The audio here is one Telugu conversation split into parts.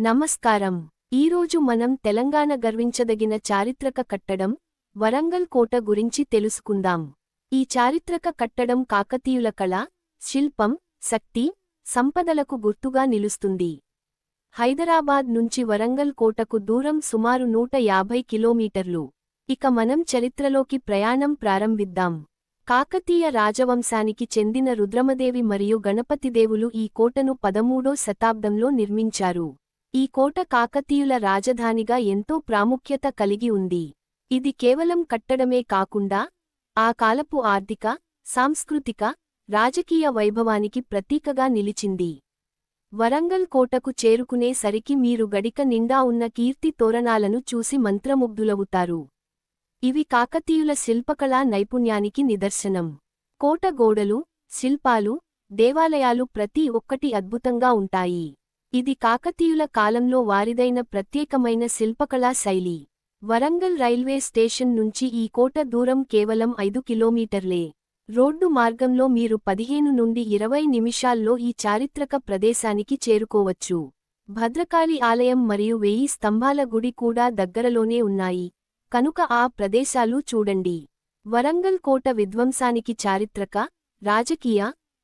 నమస్కారం. ఈరోజు మనం తెలంగాణ గర్వించదగిన చారిత్రక కట్టడం వరంగల్ కోట గురించి తెలుసుకుందాం. ఈ చారిత్రక కట్టడం కాకతీయుల కళ శిల్పం శక్తి సంపదలకు గుర్తుగా నిలుస్తుంది. హైదరాబాద్ నుంచి వరంగల్ కోటకు దూరం సుమారు నూట యాభై కిలోమీటర్లు. ఇక మనం చరిత్రలోకి ప్రయాణం ప్రారంభిద్దాం. కాకతీయ రాజవంశానికి చెందిన రుద్రమదేవి మరియు గణపతిదేవులు ఈ కోటను పదమూడో శతాబ్దంలో నిర్మించారు. ఈ కోట కాకతీయుల రాజధానిగా ఎంతో ప్రాముఖ్యత కలిగి ఉంది. ఇది కేవలం కట్టడమే కాకుండా ఆ కాలపు ఆర్థిక సాంస్కృతిక రాజకీయ వైభవానికి ప్రతీకగా నిలిచింది. వరంగల్ కోటకు చేరుకునే సరికి మీరు గడిక నిండా ఉన్న కీర్తి తోరణాలను చూసి మంత్రముగ్ధులవుతారు. ఇవి కాకతీయుల శిల్పకళా నైపుణ్యానికి నిదర్శనం. కోట గోడలు శిల్పాలు దేవాలయాలు ప్రతి ఒక్కటి అద్భుతంగా ఉంటాయి. ఇది కాకతీయుల కాలంలో వారిదైన ప్రత్యేకమైన శిల్పకళా శైలి. వరంగల్ రైల్వే స్టేషన్ నుంచి ఈ కోట దూరం కేవలం ఐదు కిలోమీటర్లే. రోడ్డు మార్గంలో మీరు పదిహేను నుండి ఇరవై నిమిషాల్లో ఈ చారిత్రక ప్రదేశానికి చేరుకోవచ్చు. భద్రకాళి ఆలయం మరియు వెయ్యి స్తంభాల గుడి కూడా దగ్గరలోనే ఉన్నాయి. కనుక ఆ ప్రదేశాలు చూడండి. వరంగల్ కోట విధ్వంసానికి చారిత్రక రాజకీయ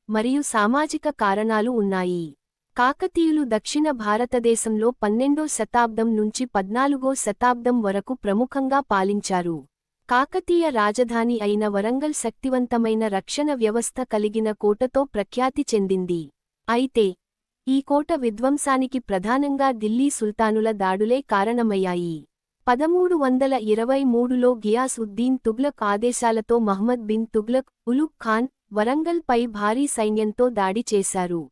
మరియు సామాజిక కారణాలు ఉన్నాయి. కాకతీయులు దక్షిణ భారతదేశంలో పన్నెండో శతాబ్దం నుంచి పద్నాలుగో శతాబ్దం వరకు ప్రముఖంగా పాలించారు. కాకతీయ రాజధాని అయిన వరంగల్ శక్తివంతమైన రక్షణ వ్యవస్థ కలిగిన కోటతో ప్రఖ్యాతి చెందింది. అయితే ఈ కోట విధ్వంసానికి ప్రధానంగా దిల్లీ సుల్తానుల దాడులే కారణమయ్యాయి. పదమూడు వందల ఇరవై మూడులో గియాస్ ఉద్దీన్ తుగ్లక్ ఆదేశాలతో మహ్మద్ బిన్ తుగ్లక్ ఉలుక్ ఖాన్ వరంగల్ పై భారీ సైన్యంతో దాడి చేశారు.